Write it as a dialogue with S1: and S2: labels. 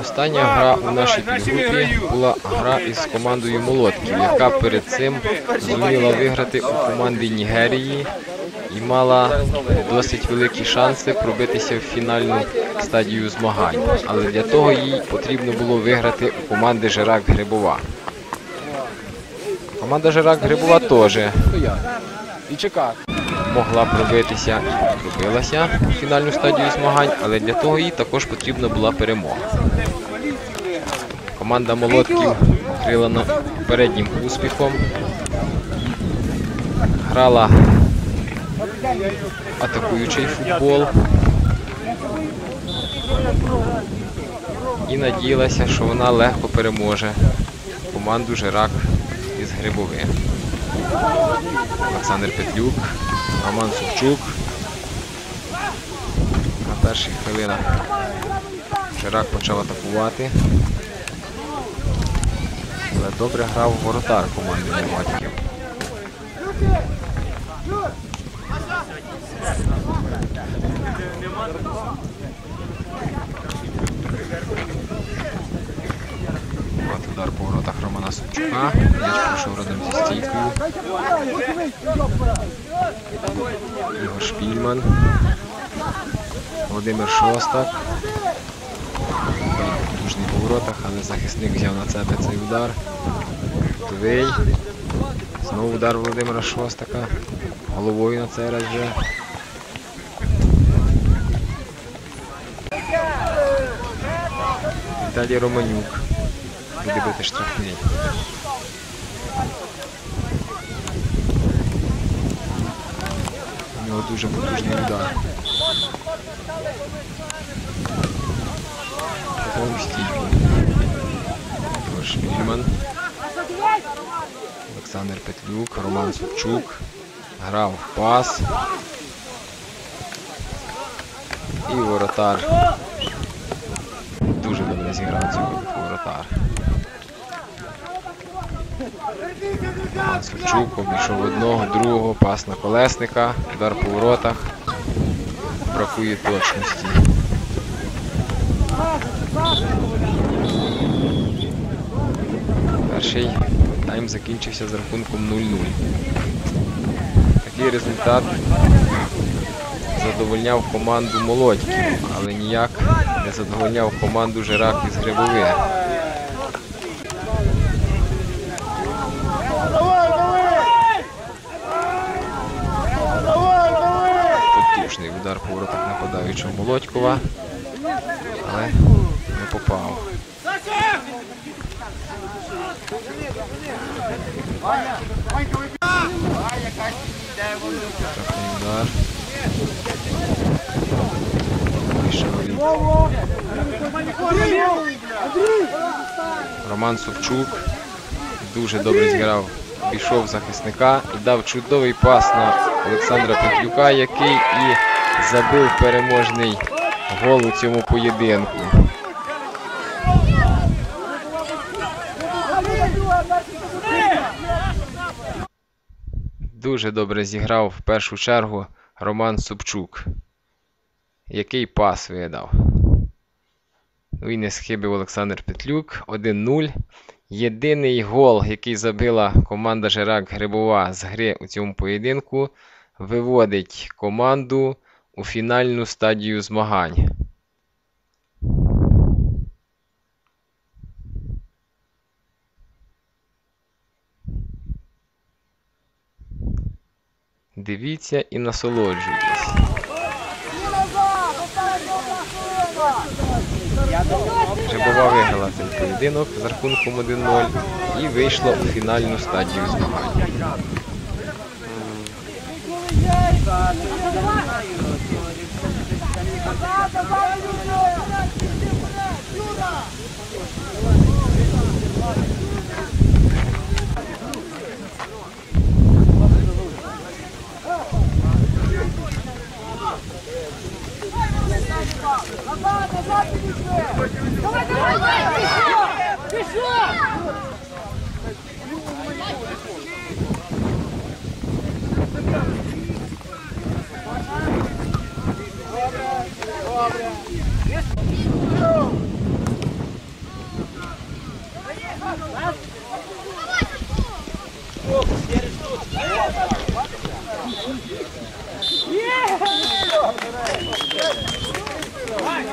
S1: Остання гра у нашій підгрупі була гра із командою Молотків, яка перед цим зуміла виграти у команди Нігерії і мала досить великі шанси пробитися в фінальну стадію змагань. Але для того їй потрібно було виграти у команди Жирак Грибова. Команда Жирак Грибова теж
S2: І чекати.
S1: Могла пробитися і пробилася у фінальну стадію змагань, але для того їй також потрібна була перемога. Команда молотків окрилена переднім успіхом. Грала атакуючий футбол. І надіялася, що вона легко переможе команду Жирак із Грибовим. Олександр Петлюк, Роман Сувчук. На перших хвилинах Жирак почав атакувати. Але добре грав воротар команди Молотків. От удар по воротах Сувчука. М'яч пройшов разом зі стійкою. Ігор Шпільман. Володимир Шостак. Потужний по воротах, але захисник взяв на себе цей удар. Твей. Знову удар Володимира Шостака. Головою на цей раз вже. Віталій Романюк. Буде бити штрафний. У нього дуже потужний удар. Стійку. Олександр Петлюк, Роман Сучук. Грав пас. І воротар. Дуже добре зіграв цього воротар. Савчук обійшов одного, другого, пас на колесника, удар по воротах. Бракує точності. Перший тайм закінчився з рахунком 0-0. Такий результат задовольняв команду Молодьків, але ніяк не задовольняв команду Жирак із Грибових. Потужний удар по воротах Молодькова, але не попав. Штрафний удар. Роман Совчук дуже добре зіграв. Пішов захисника і дав чудовий пас на Олександра Петлюка, який і забив переможний гол у цьому поєдинку. Дуже добре зіграв в першу чергу Роман Собчук. Який пас видав. Ну і не схибив Олександр Петлюк. 1-0. Єдиний гол, який забила команда Жирак Грибова з гри у цьому поєдинку, виводить команду у фінальну стадію змагань. Дивіться і насолоджуйтесь. Грибова виграла цей поєдинок з рахунком 1-0 і вийшла у фінальну стадію змагань.
S3: Давай, давай, はい